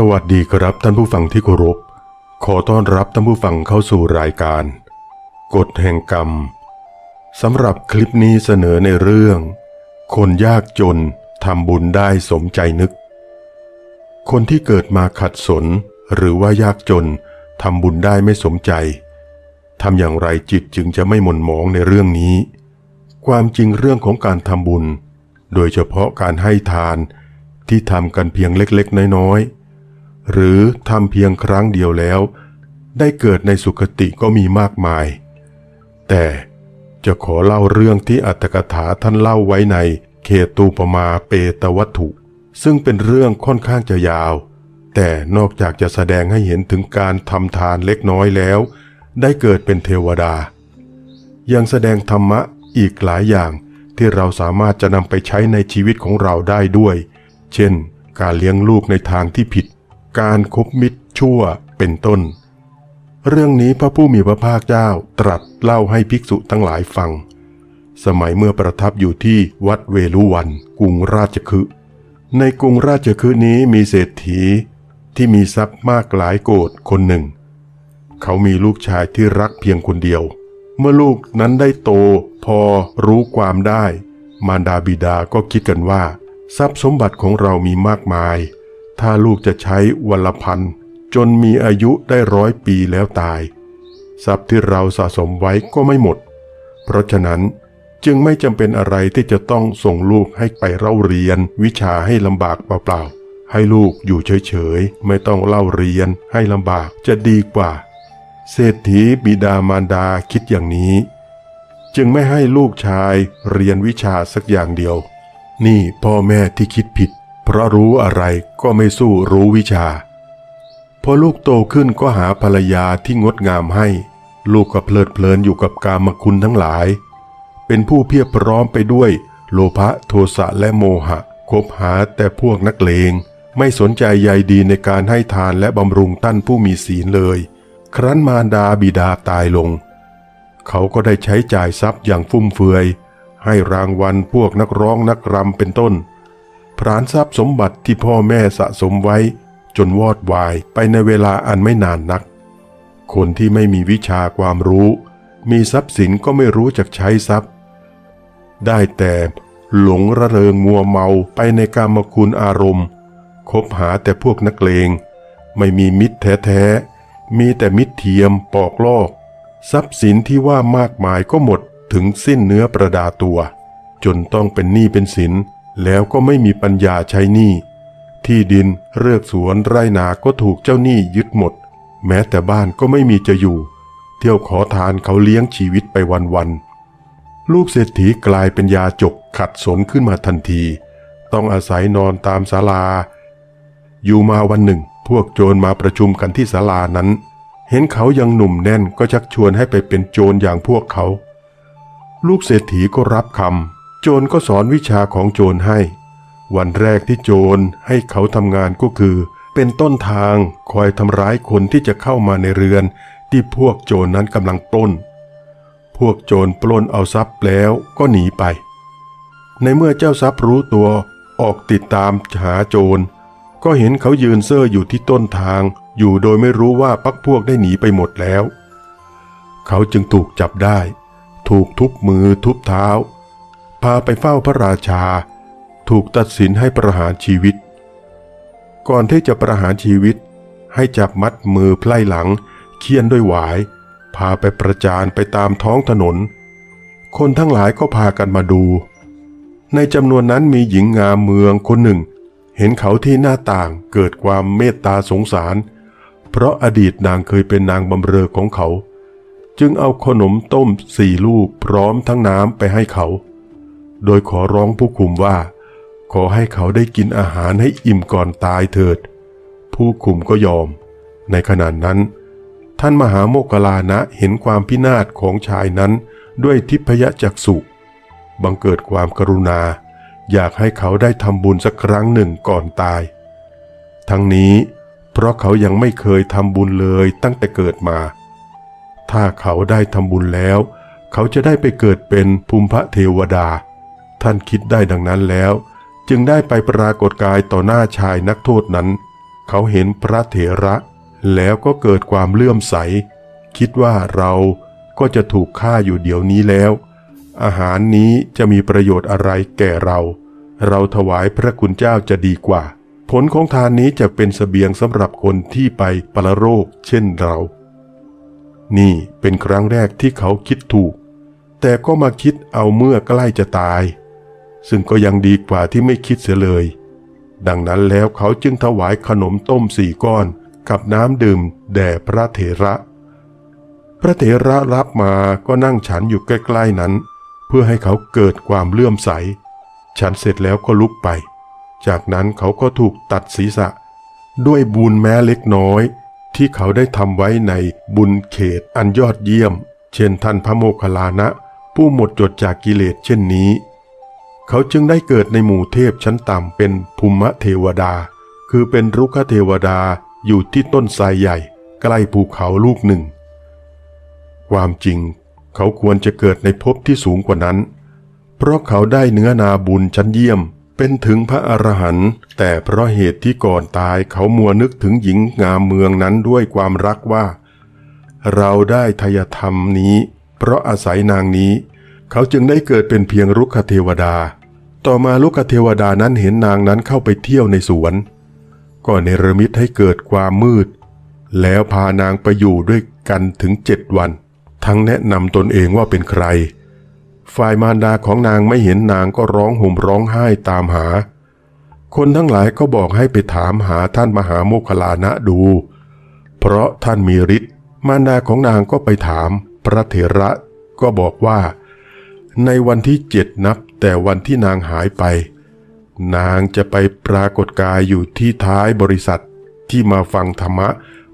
สวัสดีครับท่านผู้ฟังที่เคารพ ขอต้อนรับท่านผู้ฟังเข้าสู่รายการ กฎแห่งกรรมสำหรับคลิปนี้เสนอในเรื่อง คนยากจนทำบุญได้สมใจนึก คนที่เกิดมาขัดสนหรือว่ายากจนทำบุญได้ไม่สมใจทำอย่างไรจิตจึงจะไม่หม่นหมองในเรื่องนี้ ความจริงเรื่องของการทำบุญ โดยเฉพาะการให้ทานที่ทำกันเพียงเล็กๆ น้อยๆ หรือทำเพียงครั้งเดียวแล้ว ได้เกิดในสุคติก็มีมากมาย แต่จะขอเล่าเรื่องที่อัตถกถาท่านเล่าไว้ในเขตูปมาเปตวัตถุ ซึ่งเป็นเรื่องค่อนข้างจะยาว แต่นอกจากจะแสดงให้เห็นถึงการทำทานเล็กน้อยแล้ว ได้เกิดเป็นเทวดา ยังแสดงธรรมะอีกหลายอย่างที่เราสามารถจะนำไปใช้ในชีวิตของเราได้ด้วย เช่น การเลี้ยงลูกในทางที่ผิด การคบมิตรชั่วเป็นต้น เรื่องนี้พระผู้มีพระภาคเจ้าตรัสเล่าให้ภิกษุทั้งหลายฟัง สมัยเมื่อประทับอยู่ที่วัดเวลุวันกรุงราชคฤห์ในกรุงราชคฤห์นี้มีเศรษฐีที่มีทรัพย์มากหลายโกดคนหนึ่ง เขามีลูกชายที่รักเพียงคนเดียว เมื่อลูกนั้นได้โตพอรู้ความได้ มารดาบิดาก็คิดกันว่า ทรัพย์สมบัติของเรามีมากมาย ถ้าลูกจะใช้วันละพันจนมีอายุได้ร้อยปีแล้วตาย ทรัพย์ที่เราสะสมไว้ก็ไม่หมด เพราะฉะนั้นจึงไม่จำเป็นอะไรที่จะต้องส่งลูกให้ไปเล่าเรียน วิชาให้ลำบากเปล่าๆ ให้ลูกอยู่เฉยๆ ไม่ต้องเล่าเรียนให้ลำบากจะดีกว่า เศรษฐีบิดามารดาคิดอย่างนี้ จึงไม่ให้ลูกชายเรียนวิชาสักอย่างเดียว นี่พ่อแม่ที่คิดผิด เพราะรู้อะไรก็ไม่สู้รู้วิชา พอลูกโตขึ้นก็หาภรรยาที่งดงามให้ ลูกก็เพลิดเพลินอยู่กับกามคุณทั้งหลาย เป็นผู้เพียบพร้อมไปด้วย โลภะโทสะและโมหะคบหาแต่พวกนักเลง ไม่สนใจใยดีในการให้ทานและบำรุงท่านผู้มีศีลเลย ครั้นมารดาบิดาตายลง เขาก็ได้ใช้จ่ายทรัพย์อย่างฟุ่มเฟือย ให้รางวัลพวกนักร้องนักรำเป็นต้น พรานทรัพย์สมบัติที่พ่อแม่สะสมไว้ จนวอดวายไปในเวลาอันไม่นานนัก คนที่ไม่มีวิชาความรู้ มีทรัพย์สินก็ไม่รู้จักใช้ทรัพย์ ได้แต่หลงระเริงมัวเมาไปในกามคุณอารมณ์ คบหาแต่พวกนักเลง ไม่มีมิตรแท้ๆ มีแต่มิตรเทียมปอกลอก ทรัพย์สินที่ว่ามากมายก็หมดถึงสิ้นเนื้อประดาตัว จนต้องเป็นหนี้เป็นสิน แล้วก็ไม่มีปัญญาใช้หนี้ ที่ดินเรือกสวนไร่นาก็ถูกเจ้าหนี้ยึดหมด แม้แต่บ้านก็ไม่มีจะอยู่ เที่ยวขอทานเขาเลี้ยงชีวิตไปวันๆลูกเศรษฐีกลายเป็นยาจกขัดสนขึ้นมาทันที ต้องอาศัยนอนตามศาลา อยู่มาวันหนึ่ง พวกโจรมาประชุมกันที่ศาลานั้น เห็นเขายังหนุ่มแน่นก็ชักชวนให้ไปเป็นโจรอย่างพวกเขา ลูกเศรษฐีก็รับคำ โจรก็สอนวิชาของโจรให้ วันแรกที่โจรให้เขาทำงานก็คือ เป็นต้นทางคอยทำร้ายคนที่จะเข้ามาในเรือน ที่พวกโจรนั้นกำลังปล้น พวกโจรปล้นเอาทรัพย์แล้วก็หนีไป ในเมื่อเจ้าทรัพย์รู้ตัวออกติดตามหาโจร ก็เห็นเขายืนเซ่ออยู่ที่ต้นทาง อยู่โดยไม่รู้ว่าพักพวกได้หนีไปหมดแล้ว เขาจึงถูกจับได้ ถูกทุบมือทุบเท้า พาไปเฝ้าพระราชา ถูกตัดสินให้ประหารชีวิต ก่อนที่จะประหารชีวิต ให้จับมัดมือไพล่หลัง เคี่ยนด้วยหวาย พาไปประจานไปตามท้องถนน คนทั้งหลายก็พากันมาดู ในจำนวนนั้นมีหญิงงามเมืองคนหนึ่ง เห็นเขาที่หน้าต่างเกิดความเมตตาสงสาร เพราะอดีตนางเคยเป็นนางบำเรอของเขา จึงเอาขนมต้มสี่ลูกพร้อมทั้งน้ำไปให้เขา โดยขอร้องผู้คุมว่า ขอให้เขาได้กินอาหารให้อิ่มก่อนตายเถิด ผู้คุมก็ยอม ในขณะนั้น ท่านมหาโมคคลลานะเห็นความพินาศของชายนั้นด้วยทิพยจักษุบังเกิดความกรุณา อยากให้เขาได้ทำบุญสักครั้งหนึ่งก่อนตาย ทั้งนี้เพราะเขายังไม่เคยทำบุญเลยตั้งแต่เกิดมา ถ้าเขาได้ทำบุญแล้ว เขาจะได้ไปเกิดเป็นภูมิพระเทวดา ท่านคิดได้ดังนั้นแล้ว จึงได้ไปปรากฏกายต่อหน้าชายนักโทษนั้น เขาเห็นพระเถระ แล้วก็เกิดความเลื่อมใส คิดว่าเราก็จะถูกฆ่าอยู่เดี๋ยวนี้แล้ว อาหารนี้จะมีประโยชน์อะไรแก่เรา เราถวายพระคุณเจ้าจะดีกว่า ผลของทานนี้จะเป็นเสบียงสำหรับคนที่ไปปรโรคเช่นเรา นี่เป็นครั้งแรกที่เขาคิดถูก แต่ก็มาคิดเอาเมื่อใกล้จะตาย ซึ่งก็ยังดีกว่าที่ไม่คิดเสียเลย ดังนั้นแล้วเขาจึงถวายขนมต้มสี่ก้อนกับน้ำดื่มแด่พระเถระ พระเถระรับมาก็นั่งฉันอยู่ใกล้ๆนั้น เพื่อให้เขาเกิดความเลื่อมใส ฉันเสร็จแล้วก็ลุกไป จากนั้นเขาก็ถูกตัดศีรษะ ด้วยบุญแม้เล็กน้อย ที่เขาได้ทำไว้ในบุญเขตอันยอดเยี่ยม เช่นท่านพระโมคคัลลานะ ผู้หมดจดจากกิเลสเช่นนี้ เขาจึงได้เกิดในหมู่เทพชั้นต่ำเป็นภูมิเทวดา คือเป็นรุกขเทวดาอยู่ที่ต้นไทรใหญ่ ใกล้ภูเขาลูกหนึ่ง ความจริง เขาควรจะเกิดในภพที่สูงกว่านั้น เพราะเขาได้เนื้อนาบุญชั้นเยี่ยมเป็นถึงพระอรหันต์แต่เพราะเหตุที่ก่อนตายเขามัวนึกถึงหญิงงามเมืองนั้นด้วยความรักว่า เราได้ทายธรรมนี้ เพราะอาศัยนางนี้ เขาจึงได้เกิดเป็นเพียงรุกขเทวดา ต่อมาลุกเทวดานั้นเห็นนางนั้นเข้าไปเที่ยวในสวน ก็เนรมิตให้เกิดความมืด แล้วพานางไปอยู่ด้วยกันถึงเจ็ดวัน ทั้งแนะนำตนเองว่าเป็นใคร ฝ่ายมารดาของนางไม่เห็นนางก็ร้องห่มร้องไห้ตามหา คนทั้งหลายก็บอกให้ไปถามหาท่านมหาโมคคลานะดู เพราะท่านมีฤทธิ์มารดาของนางก็ไปถาม พระเถระก็บอกว่า ในวันที่เจ็ดนับ แต่วันที่นางหายไป นางจะไปปรากฏกายอยู่ที่ท้ายบริษัทที่มาฟังธรรมะ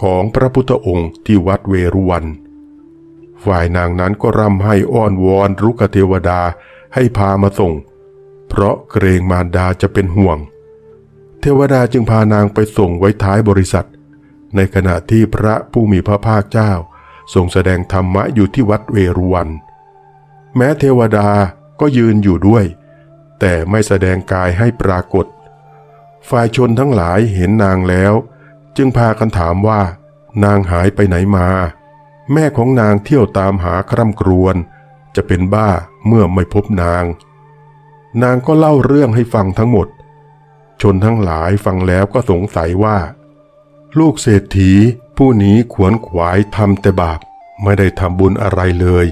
ของพระพุทธองค์ที่วัดเวรุวัน ฝ่ายนางนั้นก็ร่ำให้อ้อนวอนรุกขเทวดาให้พามาส่ง เพราะเกรงมารดาจะเป็นห่วง เทวดาจึงพานางไปส่งไว้ท้ายบริษัท ในขณะที่พระผู้มีพระภาคเจ้าทรงแสดงธรรมะอยู่ที่วัดเวรุวัน แม้เทวดา ก็ยืนอยู่ด้วย แต่ไม่แสดงกายให้ปรากฏ ฝ่ายชนทั้งหลายเห็นนางแล้ว จึงพากันถามว่า นางหายไปไหนมา แม่ของนางเที่ยวตามหาคร่ำครวญจะเป็นบ้าเมื่อไม่พบนาง นางก็เล่าเรื่องให้ฟังทั้งหมด ชนทั้งหลายฟังแล้วก็สงสัยว่า ลูกเศรษฐีผู้นี้ขวนขวายทำแต่บาปไม่ได้ทำบุญอะไรเลย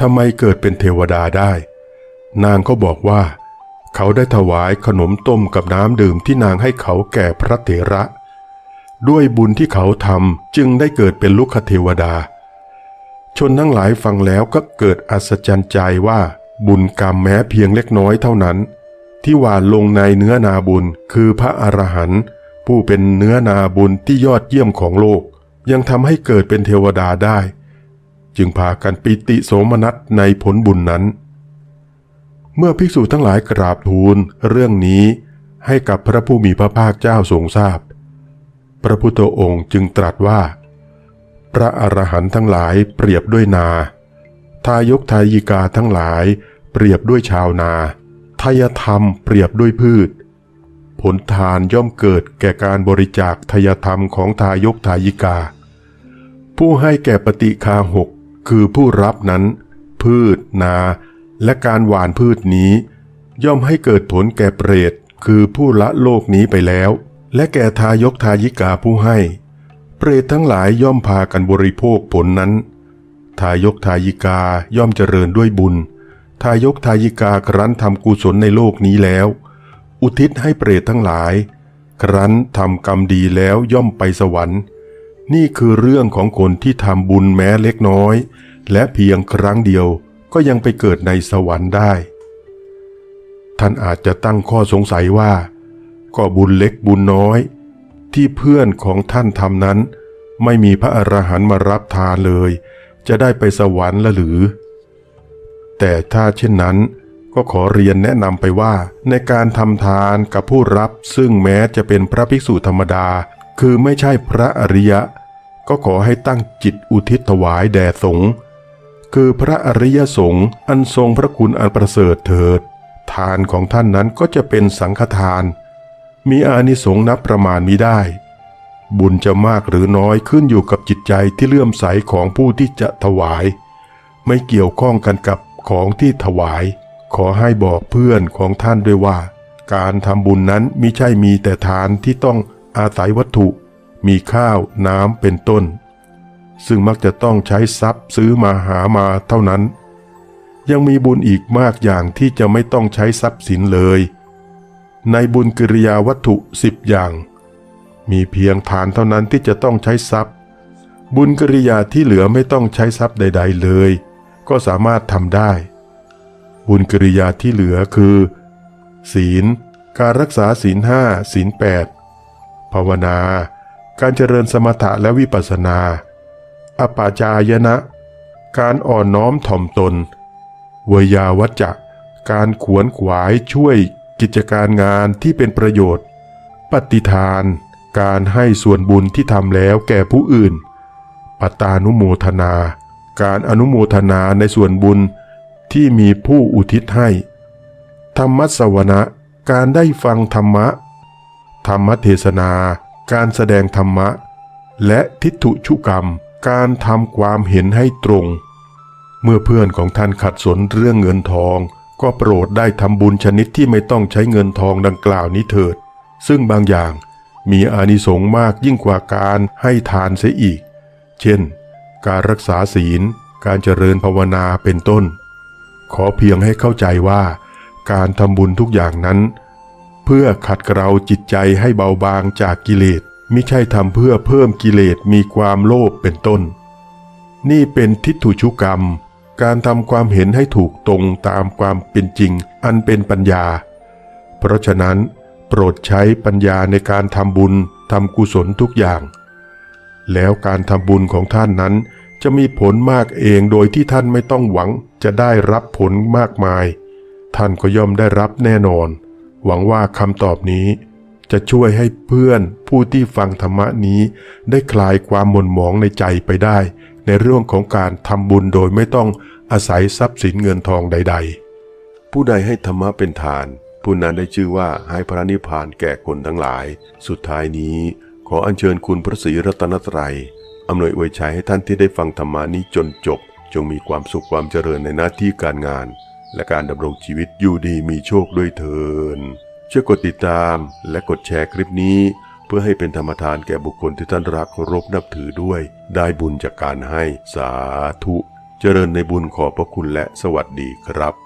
ทำไมเกิดเป็นเทวดาได้ นางก็บอกว่า เขาได้ถวายขนมต้มกับน้ำดื่มที่นางให้เขาแก่พระเถระ ด้วยบุญที่เขาทำจึงได้เกิดเป็นลูกเทวดา ชนทั้งหลายฟังแล้วก็เกิดอัศจรรย์ใจว่าบุญกรรมแม้เพียงเล็กน้อยเท่านั้น ที่หวานลงในเนื้อนาบุญคือพระอรหันต์ผู้เป็นเนื้อนาบุญที่ยอดเยี่ยมของโลก ยังทำให้เกิดเป็นเทวดาได้ จึงพากันปิติโสมนัสในผลบุญนั้น เมื่อภิกษุทั้งหลายกราบทูลเรื่องนี้ให้กับพระผู้มีพระภาคเจ้าทรงทราบพระพุทธองค์จึงตรัสว่า พระอรหันต์ทั้งหลายเปรียบด้วยนา ทายกทายิกาทั้งหลายเปรียบด้วยชาวนาทายธรรมเปรียบด้วยพืช ผลทานย่อมเกิดแก่การบริจาคทายธรรมของทายกทายิกา ผู้ให้แก่ปฏิคาหกคือผู้รับนั้น พืชนา และการหว่านพืชนี้ ย่อมให้เกิดผลแก่เปรต คือผู้ละโลกนี้ไปแล้ว และแก่ทายกทายิกาผู้ให้ เปรตทั้งหลายย่อมพากันบริโภคผลนั้น ทายกทายิกาย่อมเจริญด้วยบุญ ทายกทายิกาครั้นทำกุศลในโลกนี้แล้ว อุทิศให้เปรตทั้งหลาย ครั้นทำกรรมดีแล้วย่อมไปสวรรค์ นี่คือเรื่องของคนที่ทำบุญแม้เล็กน้อย และเพียงครั้งเดียว ก็ยังไปเกิดในสวรรค์ได้ ท่านอาจจะตั้งข้อสงสัยว่า ก็บุญเล็กบุญน้อย ที่เพื่อนของท่านทำนั้น ไม่มีพระอรหันต์มารับทานเลย จะได้ไปสวรรค์ละหรือ แต่ถ้าเช่นนั้นก็ขอเรียนแนะนำไปว่า ในการทำทานกับผู้รับซึ่งแม้จะเป็นพระภิกษุธรรมดา คือไม่ใช่พระอริยะ ก็ขอให้ตั้งจิตอุทิศถวายแด่สงฆ์ คือพระอริยสงฆ์อันทรงพระคุณอันประเสริฐเถิด ทานของท่านนั้นก็จะเป็นสังฆทาน มีอานิสงส์นับประมาณมิได้ บุญจะมากหรือน้อยขึ้นอยู่กับจิตใจที่เลื่อมใสของผู้ที่จะถวาย ไม่เกี่ยวข้องกันกับของที่ถวาย ขอให้บอกเพื่อนของท่านด้วยว่า การทำบุญนั้นมิใช่มีแต่ทานที่ต้องอาศัยวัตถุ มีข้าวน้ำเป็นต้น ซึ่งมักจะต้องใช้ทรัพย์ซื้อมาหามาเท่านั้น ยังมีบุญอีกมากอย่างที่จะไม่ต้องใช้ทรัพย์สินเลย ในบุญกิริยาวัตถุสิบอย่าง มีเพียงทานเท่านั้นที่จะต้องใช้ทรัพย์ บุญกิริยาที่เหลือไม่ต้องใช้ทรัพย์ใด ๆ เลย ก็สามารถทำได้ บุญกิริยาที่เหลือคือ ศีล การรักษาศีลห้าศีลแปดภาวนา การเจริญสมถะและวิปัสสนา อปาจายนะ การอ่อนน้อมถ่อมตน เวยาวัจจะการขวนขวายช่วยกิจการงานที่เป็นประโยชน์ ปฏิทาน การให้ส่วนบุญที่ทำแล้วแก่ผู้อื่น ปัตตานุโมทนา การอนุโมทนาในส่วนบุญที่มีผู้อุทิศให้ ธรรมสวนะการได้ฟังธรรมะ ธรรมเทศนา การแสดงธรรมะ และทิฏฐุชุกรรม การทำความเห็นให้ตรง เมื่อเพื่อนของท่านขัดสนเรื่องเงินทอง ก็โปรดได้ทำบุญชนิดที่ไม่ต้องใช้เงินทองดังกล่าวนี้เถิด ซึ่งบางอย่างมีอานิสงส์มากยิ่งกว่าการให้ทานเสียอีก เช่น การรักษาศีล การเจริญภาวนาเป็นต้น ขอเพียงให้เข้าใจว่า การทำบุญทุกอย่างนั้น เพื่อขัดเกลาจิตใจให้เบาบางจากกิเลส มิใช่ทำเพื่อเพิ่มกิเลสมีความโลภเป็นต้น นี่เป็นทิฏฐุชุกรรม การทำความเห็นให้ถูกตรงตามความเป็นจริงอันเป็นปัญญา เพราะฉะนั้น โปรดใช้ปัญญาในการทำบุญทำกุศลทุกอย่าง แล้วการทำบุญของท่านนั้นจะมีผลมากเองโดยที่ท่านไม่ต้องหวังจะได้รับผลมากมาย ท่านก็ย่อมได้รับแน่นอน หวังว่าคำตอบนี้ จะช่วยให้เพื่อนผู้ที่ฟังธรรมะนี้ ได้คลายความหม่นหมองในใจไปได้ ในเรื่องของการทำบุญโดยไม่ต้องอาศัยทรัพย์สินเงินทองใด ๆ ผู้ใดให้ธรรมะเป็นทาน ผู้นั้นได้ชื่อว่าให้พระนิพพานแก่คนทั้งหลาย สุดท้ายนี้ ขออัญเชิญคุณพระศรีรัตนตรัยอำนวยอวยชัยให้ท่านที่ได้ฟังธรรมานี้จนจบ จงมีความสุขความเจริญในหน้าที่การงาน และการดำรงชีวิตอยู่ดีมีโชคด้วยเถิน ช่วยกดติดตามและกดแชร์คลิปนี้ เพื่อให้เป็นธรรมทานแก่บุคคลที่ท่านรักเคารพนับถือด้วย ได้บุญจากการให้สาธุ เจริญในบุญขอบพระคุณและสวัสดีครับ